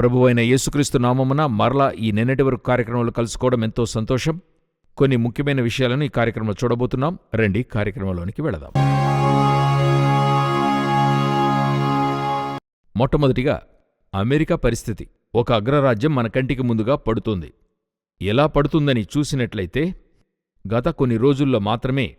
ప్రభు అయిన యేసుక్రీస్తు నామమున మరలా ఈ నిన్నటి వరకు కార్యక్రమంలో కలుసుకోవడం ఎంతో సంతోషం. కొన్ని ముఖ్యమైన విషయాలను ఈ కార్యక్రమంలో చూడబోతున్నాం. రండి కార్యక్రమంలోనికి వెళదాం. మొట్టమొదటిగా అమెరికా పరిస్థితి. ఒక అగ్రరాజ్యం మన కంటికి ముందుగా పడుతుంది. ఎలా పడుతుందని చూసినట్లయితే గత కొన్ని రోజుల్లో మాత్రమే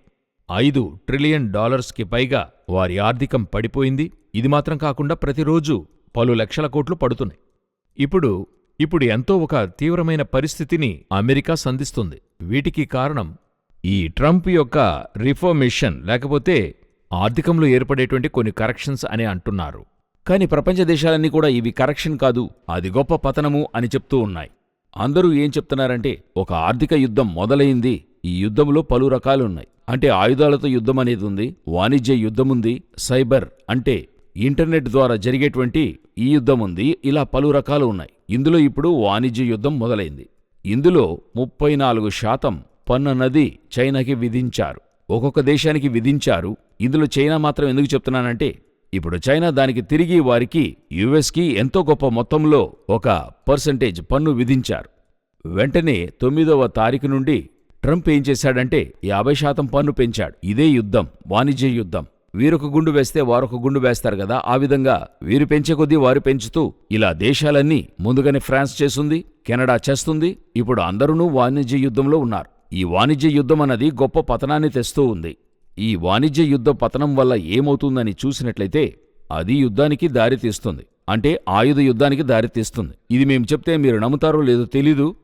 ఐదు ట్రిలియన్ డాలర్స్కి పైగా వారి ఆర్థికం పడిపోయింది. ఇది మాత్రం కాకుండా ప్రతిరోజు పలు లక్షల కోట్లు పడుతున్నాయి. ఇప్పుడు ఇప్పుడు ఎంతో ఒక తీవ్రమైన పరిస్థితిని అమెరికా సంధిస్తుంది. వీటికి కారణం ఈ ట్రంప్ యొక్క రిఫర్మేషన్ లేకపోతే ఆర్థికంలో ఏర్పడేటువంటి కొన్ని కరెక్షన్స్ అని అంటున్నారు. కానీ ప్రపంచ దేశాలన్నీ కూడా ఇవి కరెక్షన్ కాదు అది గొప్ప పతనము అని చెప్తూ ఉన్నాయి. అందరూ ఏం చెప్తున్నారంటే ఒక ఆర్థిక యుద్ధం మొదలైంది ఈ యుద్ధంలో పలు రకాలున్నాయి. అంటే ఆయుధాలతో యుద్ధం అనేది ఉంది వాణిజ్య యుద్ధముంది సైబర్ అంటే ఇంటర్నెట్ ద్వారా జరిగేటువంటి ఈ యుద్ధం ఉంది ఇలా పలు రకాలు ఉన్నాయి. ఇందులో ఇప్పుడు వాణిజ్య యుద్ధం మొదలైంది. ఇందులో ముప్పై నాలుగు శాతం పన్నున్నది చైనాకి విధించారు. ఒక్కొక్క దేశానికి విధించారు. ఇందులో చైనా మాత్రం ఎందుకు చెప్తున్నానంటే ఇప్పుడు చైనా దానికి తిరిగి వారికి యుఎస్కి ఎంతో గొప్ప మొత్తంలో ఒక పర్సంటేజ్ పన్ను విధించారు. వెంటనే తొమ్మిదవ తారీఖు నుండి ట్రంప్ ఏం చేశాడంటే యాభై శాతం పన్ను పెంచాడు. ఇదే యుద్ధం వాణిజ్య యుద్ధం. వీరొక గుండు వేస్తే వారొక గుండు వేస్తారు కదా. ఆ విధంగా వీరు పెంచే కొద్దీ వారు పెంచుతూ ఇలా దేశాలన్నీ ముందుగానే ఫ్రాన్స్ చేస్తుంది కెనడా చేస్తుంది. ఇప్పుడు అందరూ వాణిజ్య యుద్ధంలో ఉన్నారు. ఈ వాణిజ్య యుద్ధం అన్నది గొప్ప పతనాన్ని తెస్తూ ఉంది. ఈ వాణిజ్య యుద్ధ పతనం వల్ల ఏమవుతుందని చూసినట్లయితే అది యుద్ధానికి దారితీస్తుంది అంటే ఆయుధ యుద్ధానికి దారితీస్తుంది ఇది మేము చెప్తే మీరు నమ్ముతారో లేదో తెలీదు.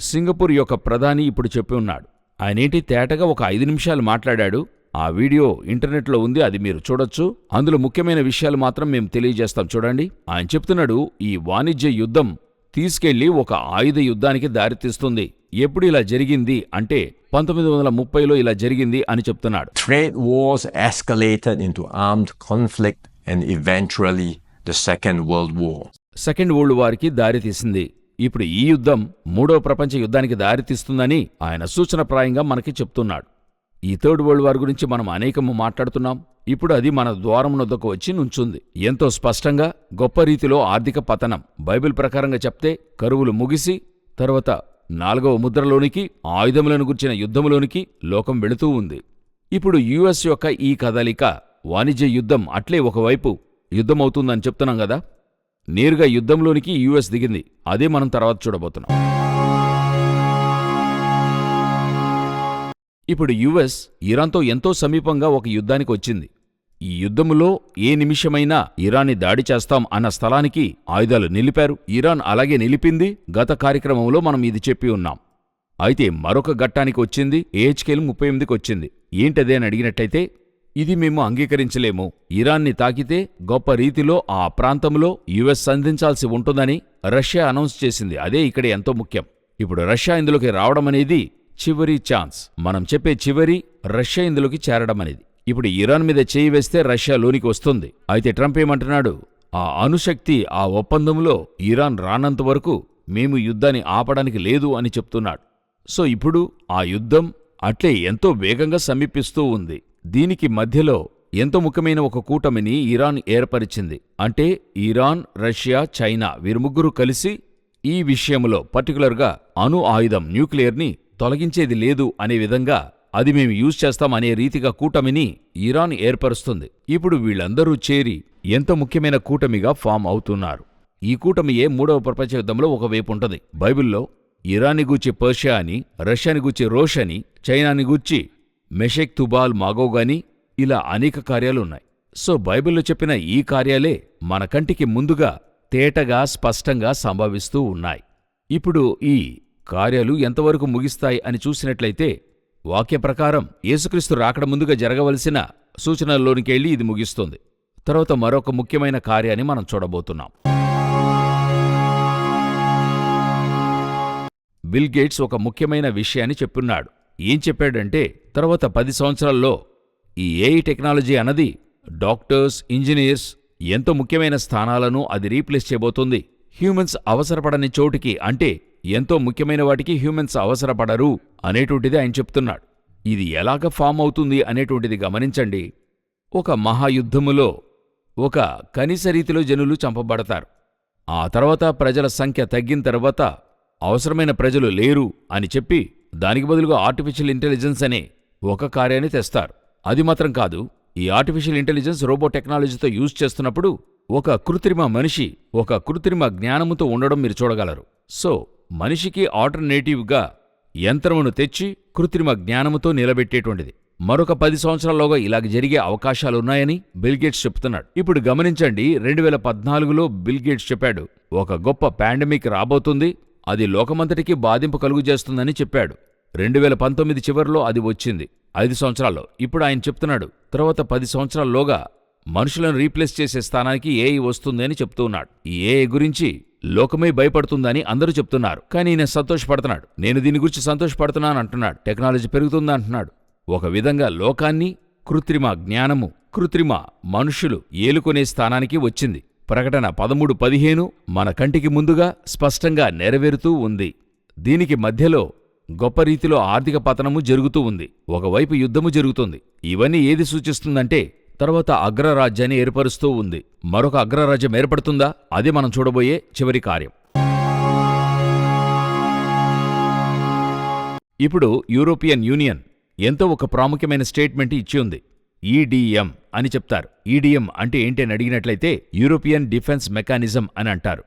సింగపూర్ యొక్క ప్రధాని ఇప్పుడు చెప్పి ఉన్నాడు. ఆయనేంటి తేటగా ఒక ఐదు నిమిషాలు మాట్లాడాడు. ఆ వీడియో ఇంటర్నెట్లో ఉంది అది మీరు చూడొచ్చు. అందులో ముఖ్యమైన విషయాలు మాత్రం మేము తెలియజేస్తాం. చూడండి. ఆయన చెప్తున్నాడు ఈ వాణిజ్య యుద్ధం తీసుకెళ్ళి ఒక ఆయుధ యుద్ధానికి దారితీస్తుంది. ఎప్పుడు ఇలా జరిగింది అంటే పంతొమ్మిది వందల ముప్పైలో ఇలా జరిగింది అని చెప్తున్నాడు. Trade wars escalated into armed conflict and eventually the Second World War. Second world వార్కి దారితీసింది. ఇప్పుడు ఈ యుద్ధం మూడో ప్రపంచ యుద్ధానికి దారితీస్తుందని ఆయన సూచనప్రాయంగా మనకి చెప్తున్నాడు. ఈ థర్డ్ వరల్డ్ వార్ గురించి మనం అనేకము మాట్లాడుతున్నాం. ఇప్పుడు అది మన ద్వారం వద్దకు వచ్చి నుంచుంది. ఎంతో స్పష్టంగా గొప్ప రీతిలో ఆర్థిక పతనం. బైబిల్ ప్రకారంగా చెప్తే కరువులు ముగిసి తర్వాత నాలుగవ ముద్రలోనికి ఆయుధములను గుర్చిన యుద్ధములోనికి లోకం వెళుతూ ఉంది. ఇప్పుడు యుఎస్ యొక్క ఈ కదలిక వాణిజ్య యుద్ధం అట్లే ఒకవైపు యుద్ధమవుతుందని చెప్తున్నాం కదా? నేరుగా యుద్ధంలోనికి యుఎస్ దిగింది. అదే మనం తర్వాత చూడబోతున్నాం. ఇప్పుడు యుఎస్ ఇరాన్తో ఎంతో సమీపంగా ఒక యుద్ధానికి వచ్చింది. ఈ యుద్ధములో ఏ నిమిషమైనా ఇరాన్ని దాడి చేస్తాం అన్న స్థలానికి ఆయుధాలు నిలిపారు. ఇరాన్ అలాగే నిలిపింది. గత కార్యక్రమంలో మనం ఇది చెప్పి ఉన్నాం. అయితే మరొక ఘట్టానికి వచ్చింది. ఏహెచ్కేలు ముప్పై ఎనిమిదికి వచ్చింది. ఏంటదే అని అడిగినట్టయితే ఇది మేము అంగీకరించలేము. ఇరాన్ని తాకితే గొప్ప రీతిలో ఆ ప్రాంతంలో యుఎస్ సంధించాల్సి ఉంటుందని రష్యా అనౌన్స్ చేసింది. అదే ఇక్కడ ఎంతో ముఖ్యం. ఇప్పుడు రష్యా ఇందులోకి రావడం అనేది చివరి ఛాన్స్. మనం చెప్పే చివరి రష్యా ఇందులోకి చేరడం అనేది ఇప్పుడు ఇరాన్ మీద చేయి వేస్తే రష్యా లోనికి వస్తుంది. అయితే ట్రంప్ ఏమంటున్నాడు? ఆ అణుశక్తి ఆ ఒప్పందంలో ఇరాన్ రానంత వరకు మేము యుద్ధాన్ని ఆపడానికి లేదు అని చెప్తున్నాడు. సో ఇప్పుడు ఆ యుద్ధం అట్లే ఎంతో వేగంగా సమీపిస్తూ ఉంది. దీనికి మధ్యలో ఎంతో ముఖ్యమైన ఒక కూటమిని ఇరాన్ ఏర్పరిచింది? అంటే ఇరాన్ రష్యా చైనా వీరు ముగ్గురు కలిసి ఈ విషయంలో పర్టికులర్గా అణు ఆయుధం న్యూక్లియర్ని తొలగించేది లేదు అనే విధంగా అది మేము యూజ్ చేస్తాం అనే రీతిగా కూటమిని ఇరాన్ ఏర్పరుస్తుంది. ఇప్పుడు వీళ్ళందరూ చేరి ఎంత ముఖ్యమైన కూటమిగా ఫామ్ అవుతున్నారు. ఈ కూటమియే మూడవ ప్రపంచ యుద్ధంలో ఒకవైపు ఉంటుంది. బైబిల్లో ఇరాన్ని గూర్చి పర్షియా అని రష్యాని గూర్చి రోష్ అని చైనాని గూర్చి మెషెక్ తుబాల్ మాగోగాని ఇలా అనేక కార్యాలున్నాయి సో బైబిల్లో చెప్పిన ఈ కార్యాలే మన కంటికి ముందుగా తేటగా స్పష్టంగా సంభవిస్తూ ఉన్నాయి. ఇప్పుడు ఈ కార్యాలు ఎంతవరకు ముగిస్తాయి అని చూసినట్లయితే వాక్య ప్రకారం యేసుక్రీస్తు రాకడ ముందుగా జరగవలసిన సూచనల్లోనికెళ్ళి ఇది ముగిస్తుంది. తర్వాత మరొక ముఖ్యమైన కార్యాన్ని మనం చూడబోతున్నాం. బిల్ గేట్స్ ఒక ముఖ్యమైన విషయాన్ని చెప్పున్నాడు. ఏం చెప్పాడంటే తర్వాత పది సంవత్సరాల్లో ఈ ఏఐ టెక్నాలజీ అన్నది డాక్టర్స్ ఇంజనీర్స్ ఎంతో ముఖ్యమైన స్థానాలను అది రీప్లేస్ చేయబోతుంది. హ్యూమన్స్ అవసరపడని చోటికి అంటే ఎంతో ముఖ్యమైన వాటికి హ్యూమన్స్ అవసరపడరు అనేటువంటిది ఆయన చెప్తున్నాడు. ఇది ఎలాగ ఫామ్ అవుతుంది అనేటువంటిది గమనించండి. ఒక మహాయుద్ధములో ఒక కనీస రీతిలో జనులు చంపబడతారు. ఆ తర్వాత ప్రజల సంఖ్య తగ్గిన తర్వాత అవసరమైన ప్రజలు లేరు అని చెప్పి దానికి బదులుగా ఆర్టిఫిషియల్ ఇంటెలిజెన్స్ అనే ఒక కార్యాన్ని తెస్తారు. అది మాత్రం కాదు ఈ ఆర్టిఫిషియల్ ఇంటెలిజెన్స్ రోబో టెక్నాలజీతో యూజ్ చేస్తున్నప్పుడు ఒక కృత్రిమ మనిషి ఒక కృత్రిమ జ్ఞానముతో ఉండడం మీరు చూడగలరు. సో మనిషికి ఆల్టర్నేటివ్గా యంత్రమును తెచ్చి కృత్రిమ జ్ఞానముతో నిలబెట్టేటువంటిది. మరొక పది సంవత్సరాల్లోగా ఇలాగ జరిగే అవకాశాలున్నాయని బిల్గేట్స్ చెప్తున్నాడు ఇప్పుడు గమనించండి రెండు వేల పద్నాలుగులో బిల్గేట్స్ చెప్పాడు ఒక గొప్ప పాండమిక్ రాబోతుంది అది లోకమంతటికీ బాధింపు కలుగు చేస్తుందని చెప్పాడు. రెండు వేల పంతొమ్మిది చివరిలో అది వచ్చింది ఐదు సంవత్సరాల్లో. ఇప్పుడు ఆయన చెప్తున్నాడు తర్వాత పది సంవత్సరాల్లోగా మనుషులను రీప్లేస్ చేసే స్థానానికి ఏఐ వస్తుంది అని చెప్తూ ఉన్నాడు. ఈ ఏఐ గురించి లోకమే భయపడుతుందని అందరూ చెప్తున్నారు. కానీ ఈయన సంతోషపడుతున్నాడు. నేను దీని గురించి సంతోషపడుతున్నాను అంటున్నాడు టెక్నాలజీ పెరుగుతుందా అంటున్నాడు ఒక విధంగా లోకాన్ని కృత్రిమ జ్ఞానము కృత్రిమ మనుషులు ఏలుకొనే స్థానానికి వచ్చింది. ప్రకటన పదమూడు పదిహేను మన కంటికి ముందుగా స్పష్టంగా నెరవేరుతూ ఉంది. దీనికి మధ్యలో గొప్ప రీతిలో ఆర్థిక పతనము జరుగుతూ ఉంది. ఒకవైపు యుద్ధము జరుగుతుంది. ఇవన్నీ ఏది సూచిస్తుందంటే తర్వాత అగ్రరాజ్యాన్ని ఏర్పరుస్తూ ఉంది. మరొక అగ్రరాజ్యం ఏర్పడుతుందా? అది మనం చూడబోయే చివరి కార్యం. ఇప్పుడు యూరోపియన్ యూనియన్ ఎంతో ఒక ప్రాముఖ్యమైన స్టేట్మెంట్ ఇచ్చి ఉంది. ఈడిఎం అని చెప్తారు. ఈడిఎం అంటే ఏంటని అడిగినట్లయితే యూరోపియన్ డిఫెన్స్ మెకానిజం అని అంటారు.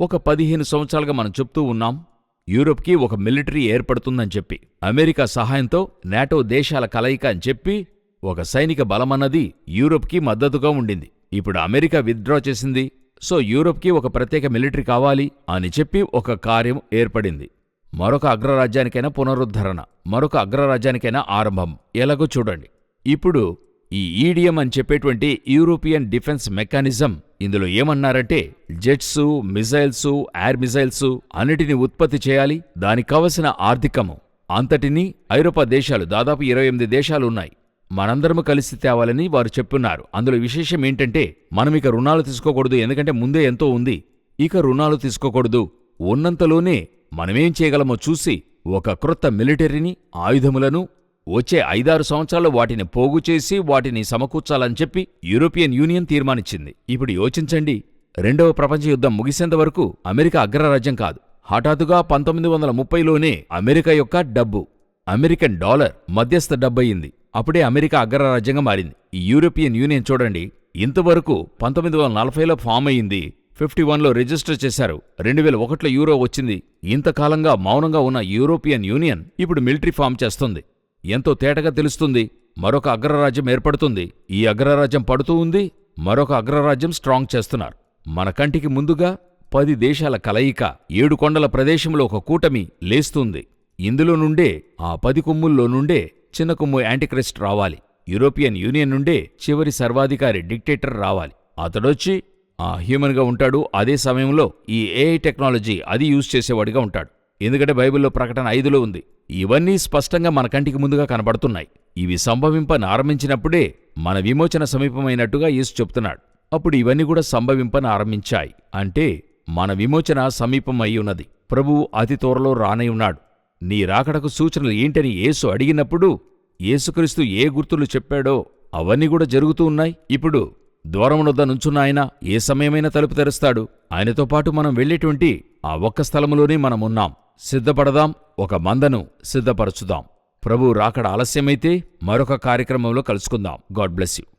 ఒక పదిహేను సంవత్సరాలుగా మనం చెప్తూ ఉన్నాం. యూరోప్కి ఒక మిలిటరీ ఏర్పడుతుందని చెప్పి. అమెరికా సహాయంతో నాటో దేశాల కలయిక అని చెప్పి ఒక సైనిక బలమన్నది యూరోప్కి మద్దతుగా ఉండింది. ఇప్పుడు అమెరికా విత్డ్రా చేసింది. సో యూరోప్కి ఒక ప్రత్యేక మిలిటరీ కావాలి అని చెప్పి ఒక కార్యం ఏర్పడింది. మరొక అగ్రరాజ్యానికైనా పునరుద్ధరణ మరొక అగ్రరాజ్యానికైనా ఆరంభం. ఎలాగో చూడండి. ఇప్పుడు ఈ ఈడిఎం అని చెప్పేటువంటి యూరోపియన్ డిఫెన్స్ మెకానిజం ఇందులో ఏమన్నారంటే జెట్స్ మిజైల్స్ ఎయిర్ మిజైల్స్ అన్నిటిని ఉత్పత్తి చేయాలి. దానికి కావలసిన ఆర్థికము అంతటినీ ఐరోపా దేశాలు దాదాపు ఇరవై ఎనిమిది దేశాలు ఉన్నాయి. మనందరము కలిసి తేవాలని వారు చెప్పున్నారు. అందులో విశేషం ఏంటంటే మనం ఇక రుణాలు తీసుకోకూడదు ఎందుకంటే ముందే ఎంతో ఉంది. ఇక రుణాలు తీసుకోకూడదు. ఉన్నంతలోనే మనమేం చేయగలమో చూసి ఒక క్రొత్త మిలిటరీని ఆయుధములను వచ్చే ఐదారు సంవత్సరాలు వాటిని పోగు చేసి వాటిని సమకూర్చాలని చెప్పి యూరోపియన్ యూనియన్ తీర్మానించింది. ఇప్పుడు యోచించండి. రెండవ ప్రపంచ యుద్ధం ముగిసేంత వరకు అమెరికా అగ్రరాజ్యం కాదు. హఠాత్తుగా పంతొమ్మిది వందల ముప్పైలోనే అమెరికా యొక్క డబ్బు అమెరికన్ డాలర్ మధ్యస్థ డబ్బయింది. అప్పుడే అమెరికా అగ్రరాజ్యంగా మారింది. ఈ యూరోపియన్ యూనియన్ చూడండి ఇంతవరకు పంతొమ్మిది వందల నలభైలో ఫామ్ అయింది ఫిఫ్టీ వన్లో రిజిస్టర్ చేశారు. రెండు వేల ఒకటిలో యూరో వచ్చింది. ఇంతకాలంగా మౌనంగా ఉన్న యూరోపియన్ యూనియన్ ఇప్పుడు మిలిటరీ ఫామ్ చేస్తుంది. ఎంతో తేటగా తెలుస్తుంది మరొక అగ్రరాజ్యం ఏర్పడుతుంది. ఈ అగ్రరాజ్యం పడుతూ ఉంది మరొక అగ్రరాజ్యం స్ట్రాంగ్ చేస్తున్నారు. మన కంటికి ముందుగా పది దేశాల కలయిక ఏడు కొండల ప్రదేశంలో ఒక కూటమి లేస్తుంది. ఇందులో నుండే ఆ పది కొమ్ముల్లో నుండే చిన్న కొమ్ము యాంటిక్రిస్ట్ రావాలి. యూరోపియన్ యూనియన్ నుండే చివరి సర్వాధికారి డిక్టేటర్ రావాలి. అతడొచ్చి ఆ హ్యూమన్గా ఉంటాడు. అదే సమయంలో ఈ ఏఐ టెక్నాలజీ అది యూజ్ చేసేవాడిగా ఉంటాడు. ఎందుకంటే బైబిల్లో ప్రకటన ఐదులో ఉంది. ఇవన్నీ స్పష్టంగా మన కంటికి ముందుగా కనబడుతున్నాయి. ఇవి సంభవింపని ఆరంభించినప్పుడే మన విమోచన సమీపమైనట్టుగా యేసు చెప్తున్నాడు. అప్పుడు ఇవన్నీ కూడా సంభవింపని ఆరంభించాయి. అంటే మన విమోచన సమీపం అయి ఉన్నది. ప్రభువు అతి త్వరలో రానై ఉన్నాడు. నీ రాకడకు సూచనలు ఏంటని యేసు అడిగినప్పుడు యేసుక్రీస్తు ఏ గుర్తులు చెప్పాడో అవన్నీ కూడా జరుగుతూ ఉన్నాయి. ఇప్పుడు ద్వారమునొద్ద నుంచున్న ఆయన ఏ సమయమైనా తలుపు తెరుస్తాడు. ఆయనతో పాటు మనం వెళ్ళేటువంటి ఆ ఒక్క స్థలములోనే మనమున్నాం. సిద్ధపడదాం ఒక మందను సిద్ధపరచుదాం. ప్రభు రాకడ ఆలస్యమైతే మరొక కార్యక్రమంలో కలుసుకుందాం. God bless you.